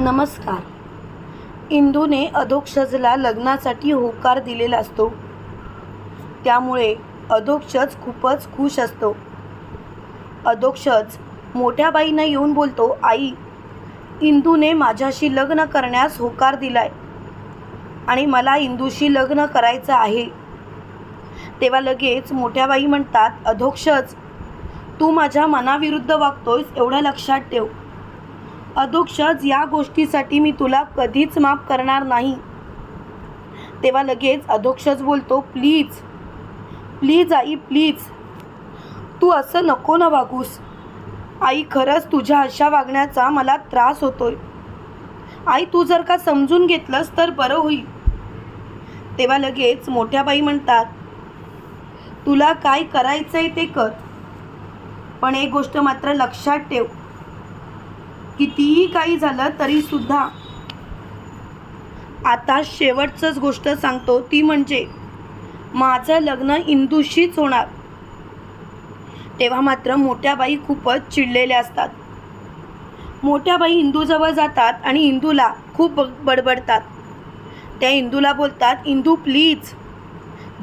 नमस्कार. इंदूने अधोक्षजला लग्नासाठी होकार दिलेला असतो. त्यामुळे अधोक्षज खूपच खुश असतो. अधोक्षज मोठ्या बाईंना येऊन बोलतो आई इंदूने माझ्याशी लग्न करण्यास होकार दिलाय आणि मला इंदूशी लग्न करायचं आहे. तेव्हा लगेच मोठ्या बाई म्हणतात अधोक्षज तू माझ्या मनाविरुद्ध वागतोयस एवढं लक्षात ठेव. अधोक्षज या गोष्टीसाठी मी तुला कधीच माफ करणार नाही. तेव्हा लगेच अधोक्षज बोलतो प्लीज प्लीज आई प्लीज. तू असं नको ना वागूस. आई खरंच तुझ्या अशा वागण्याचा मला त्रास होतोय. आई तू जर का समजून घेतलंस तर बरं होईल. तेव्हा लगेच मोठ्या बाई म्हणतात तुला काय करायचंय ते कर. पण एक गोष्ट मात्र लक्षात ठेव. कितीही काही झालं तरी सुद्धा आता शेवटचंच गोष्ट सांगतो ती म्हणजे माझं लग्न इंदूशीच होणार. तेव्हा मात्र मोठ्या बाई खूपच चिडलेल्या असतात. मोठ्या बाई इंदूजवळ जातात आणि इंदूला खूप ब- बडबडतात. त्या इंदूला बोलतात इंदू प्लीज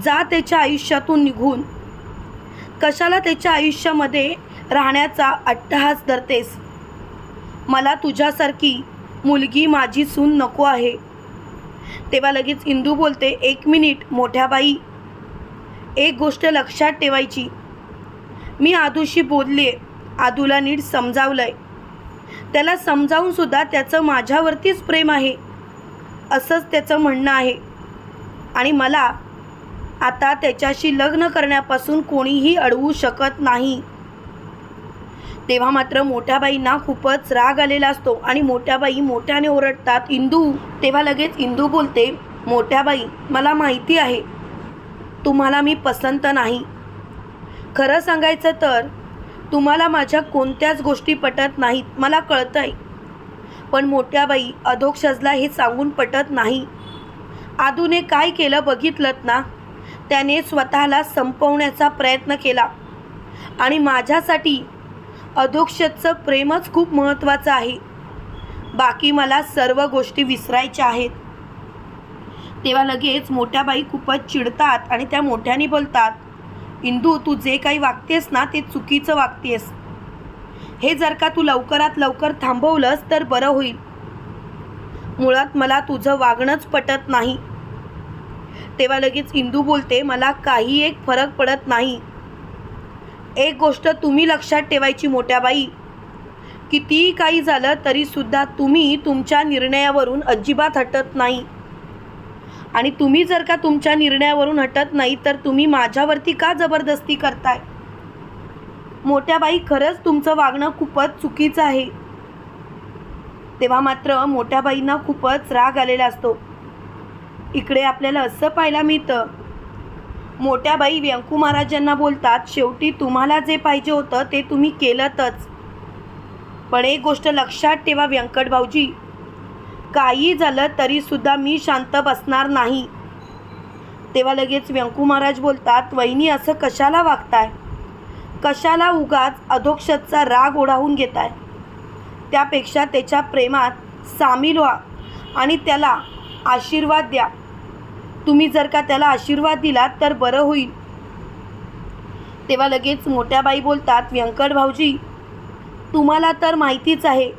जा त्याच्या आयुष्यातून निघून. कशाला त्याच्या आयुष्यामध्ये राहण्याचा अट्टहास धरतेस? मला तुझ्यासारखी मुलगी माझी सून नको आहे. तेव्हा लगेच इंदू बोलते एक मिनिट मोठ्या बाई. एक गोष्ट लक्षात ठेवायची. मी आदूशी बोलले आदूला नीट समजावलंय. त्याला समजावूनसुद्धा त्याचं माझ्यावरतीच प्रेम आहे. असंच त्याचं म्हणणं आहे. आणि मला आता त्याच्याशी लग्न करण्यापासून कोणीही अडवू शकत नाही. तेव्हा मात्र मोठ्याबाईंना खूपच राग आलेला असतो आणि मोठ्या बाई मोठ्याने ओरडतात इंदू. तेव्हा लगेच इंदू बोलते मोठ्या बाई मला माहिती आहे तुम्हाला मी पसंत नाही. खरं सांगायचं तर तुम्हाला माझ्या कोणत्याच गोष्टी पटत नाहीत मला कळतं आहे पण मोठ्या बाई अधोक्षजला हे सांगून पटत नाही. आदूने काय केलं बघितलं ना? त्याने स्वतःला संपवण्याचा प्रयत्न केला. आणि माझ्यासाठी अधोक्षतचं प्रेमच खूप महत्त्वाचं आहे. बाकी मला सर्व गोष्टी विसरायच्या आहेत. तेव्हा लगेच मोठ्या बाई खूपच चिडतात आणि त्या मोठ्याने बोलतात इंदू तू जे काही वागतेस ना ते चुकीचं वागतेस. हे जर का तू लवकरात लवकर थांबवलंस तर बरं होईल. मुळात मला तुझं वागणंच पटत नाही. तेव्हा लगेच इंदू बोलते मला काही एक फरक पडत नाही. एक गोष्ट तुम्ही लक्षात ठेवायची मोठ्या बाई कितीही काही झालं तरीसुद्धा तुम्ही तुमच्या निर्णयावरून अजिबात हटत नाही. आणि तुम्ही जर का तुमच्या निर्णयावरून हटत नाही तर तुम्ही माझ्यावरती का जबरदस्ती करताय? मोठ्या बाई खरंच तुमचं वागणं खूपच चुकीचं आहे. तेव्हा मात्र मोठ्या बाईंना खूपच राग आलेला असतो. इकडे आपल्याला असं पाहायला मिळतं मोठ्या बाई व्यंकू महाराजांना बोलतात शेवटी तुम्हाला जे पाहिजे होतं ते तुम्ही केलंतच. पण एक गोष्ट लक्षात ठेवा व्यंकट भाऊजी. काही झालं तरीसुद्धा मी शांत बसणार नाही. तेव्हा लगेच व्यंकू महाराज बोलतात वहिनी असं कशाला वागताय? कशाला उगाच अधोक्षतचा राग ओढावून घेताय? त्यापेक्षा त्याच्या प्रेमात सामील व्हा आणि त्याला आशीर्वाद द्या. तुम्ही जर का त्याला आशीर्वाद दिलात तर बरं होईल. तेव्हा लगेच मोठ्या बाई बोलतात व्यंकट भाऊजी तुम्हाला तर माहितीच आहे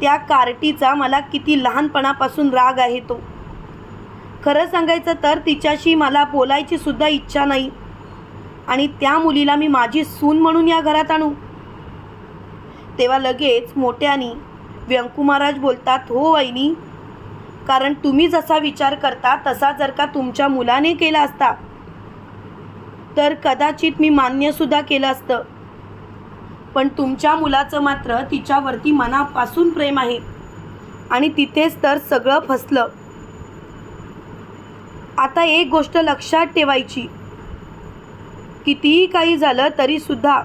त्या कार्टीचा मला किती लहानपणापासून राग आहे तो. खरं सांगायचं तर तिच्याशी मला बोलायची सुद्धा इच्छा नाही आणि त्या मुलीला मी माझी सून म्हणून या घरात आणू. तेव्हा लगेच मोठ्यानी व्यंकू महाराज बोलतात हो वहिनी कारण तुम्ही जसा विचार करता तसा जर का तुमच्या मुलाने केला असता तर कदाचित मी मान्यसुद्धा केलं असतं. पण तुमच्या मुलाचं मात्र तिच्यावरती मनापासून प्रेम आहे. आणि तिथेच तर सगळं फसलं. आता एक गोष्ट लक्षात ठेवायची. कितीही काही झालं तरीसुद्धा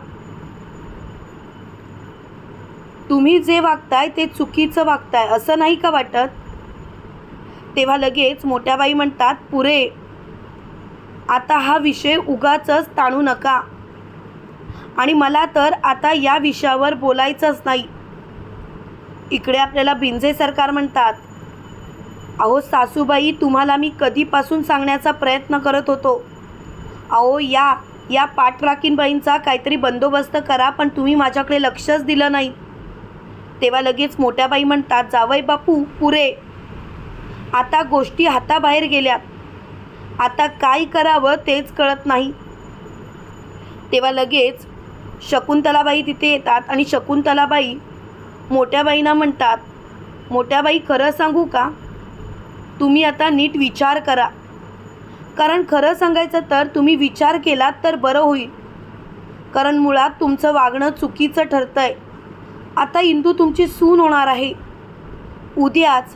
तुम्ही जे वागताय ते चुकीचं वागताय असं नाही का वाटत? तेव्हा लगेच मोठ्याबाई म्हणतात पुरे आता हा विषय उगाचच ताणू नका. आणि मला तर आता या विषयावर बोलायचंच नाही. इकडे आपल्याला बिंजे सरकार म्हणतात अहो सासूबाई तुम्हाला मी कधीपासून सांगण्याचा प्रयत्न करत होतो. अहो या या पाठराखीनबाईंचा काहीतरी बंदोबस्त करा पण तुम्ही माझ्याकडे लक्षच दिलं नाही. तेव्हा लगेच मोठ्याबाई म्हणतात जावई बापू पुरे आता गोष्टी हाताबाहेर गेल्यात. आता काय करावं तेच कळत नाही. तेव्हा लगेच शकुंतलाबाई तिथे येतात आणि शकुंतलाबाई मोठ्याबाईंना म्हणतात मोठ्याबाई खरं सांगू का? तुम्ही आता नीट विचार करा. कारण खरं सांगायचं तर तुम्ही विचार केलात तर बरं होईल. कारण मुळात तुमचं वागणं चुकीचं ठरतं आहे आता इंदू तुमची सून होणार आहे. उद्याच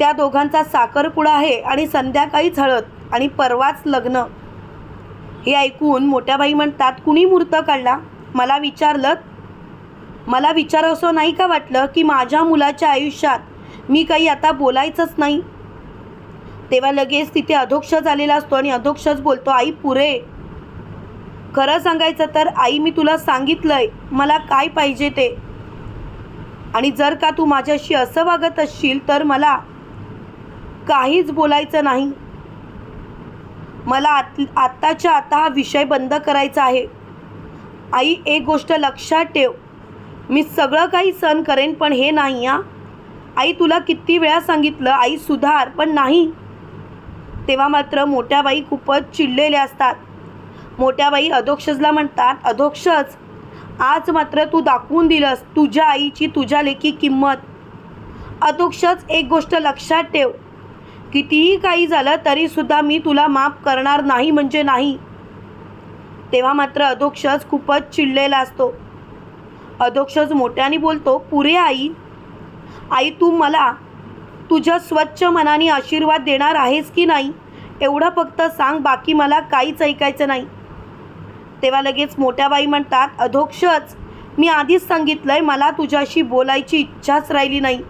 त्या दोघांचा साखरपुडा आहे आणि संध्याकाळीच हळद आणि परवाच लग्न. हे ऐकून मोठ्या बाई म्हणतात कुणी मूर्त काढला? मला विचारलं मला विचारावसं नाही का वाटलं की माझ्या मुलाच्या आयुष्यात मी काही आता बोलायचंच नाही? तेव्हा लगेच तिथे अधोक्ष झालेला असतो आणि अधोक्षच बोलतो आई पुरे. खरं सांगायचं तर आई मी तुला सांगितलंय मला काय पाहिजे ते? आणि जर का तू माझ्याशी असं वागत असशील तर मला काहीच बोलायचं नाही. मला आत आत्ताच्या आता हा विषय बंद करायचा आहे. आई एक गोष्ट लक्षात ठेव. मी सगळं काही सहन करेन पण हे नाही हा. आई तुला किती वेळा सांगितलं आई सुधार पण नाही. तेव्हा मात्र मोठ्या बाई खूपच चिडलेल्या असतात. मोठ्या बाई अधोक्षजला म्हणतात अधोक्षज आज मात्र तू दाखवून दिलंस तुझ्या आईची तुझ्या लेखी किंमत. अधोक्षज एक गोष्ट लक्षात ठेव. कितीही काही झालं तरीसुद्धा मी तुला माफ करणार नाही म्हणजे नाही. तेव्हा मात्र अधोक्षज खूपच चिडलेला असतो. अधोक्षज मोठ्याने बोलतो पुरे आई आई तू मला तुझ्या स्वच्छ मनाने आशीर्वाद देणार आहेस की नाही? एवढं फक्त सांग बाकी मला काहीच ऐकायचं नाही. तेव्हा लगेच मोठ्या बाई म्हणतात अधोक्षच मी आधीच सांगितलं आहे मला तुझ्याशी बोलायची इच्छाच राहिली नाही.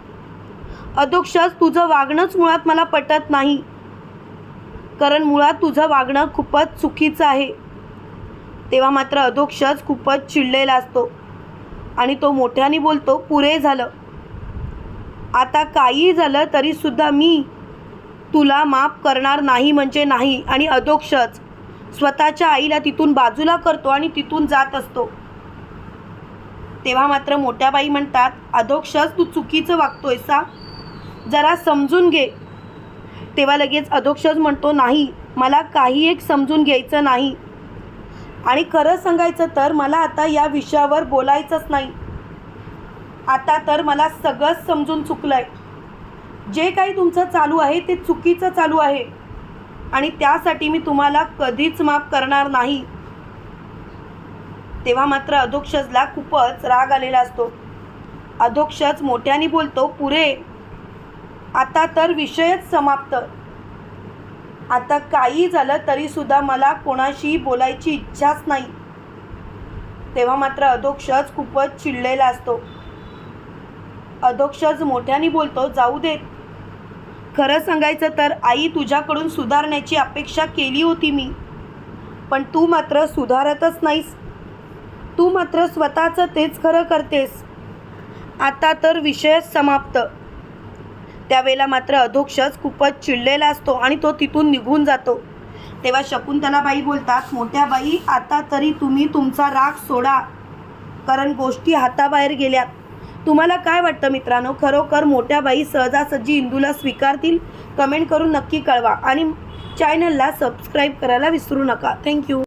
अधोक्षच तुझं वागणंच मुळात मला पटत नाही. कारण मुळात तुझं वागणं खूपच चुकीचं आहे. तेव्हा मात्र अधोक्षच खूपच चिडलेला असतो. आणि तो मोठ्याने बोलतो पुरे झालं. आता काही झालं तरीसुद्धा मी तुला माफ करणार नाही म्हणजे नाही. आणि अधोक्षच स्वतःच्या आईला तिथून बाजूला करतो आणि तिथून जात असतो. तेव्हा मात्र मोठ्या बाई म्हणतात अधोक्षच तू चुकीचं वागतोय सा जरा समजून घे. तेव्हा लगेच अधोक्षज म्हणतो नाही मला काही एक समजून घ्यायचं नाही. आणि खरं सांगायचं तर मला आता या विषयावर बोलायचंच नाही. आता तर मला सगळंच समजून चुकलं आहे जे काही तुमचं चालू आहे ते चुकीचं चालू आहे. आणि त्यासाठी मी तुम्हाला कधीच माफ करणार नाही. तेव्हा मात्र अधोक्षजला खूपच राग आलेला असतो. अधोक्षज मोठ्याने बोलतो पुरे आता तर विषयच समाप्त. आता काही झालं तरीसुद्धा मला कोणाशी बोलायची इच्छाच नाही. तेव्हा मात्र अधोक्षज खूपच चिडलेला असतो. अधोक्षज मोठ्याने बोलतो जाऊ देत खरं सांगायचं तर आई तुझ्याकडून सुधारण्याची अपेक्षा केली होती मी. पण तू मात्र सुधारतच नाहीस. तू मात्र स्वतःचं तेच खरं करतेस. आता तर विषयच समाप्त. त्यावेळेला मात्र अधोक्षच खूपच चिडलेला असतो आणि तो तिथून निघून जातो. तेव्हा शकुंतलाबाई बोलतात मोठ्या बाई आता तरी तुम्ही तुमचा राग सोडा. कारण गोष्टी हाताबाहेर गेल्यात तुम्हाला काय वाटतं मित्रांनो? खरोखर मोठ्या बाई सहजासहजी इंदूला स्वीकारतील? कमेंट करून नक्की कळवा आणि चॅनलला सबस्क्राईब करायला विसरू नका. थँक्यू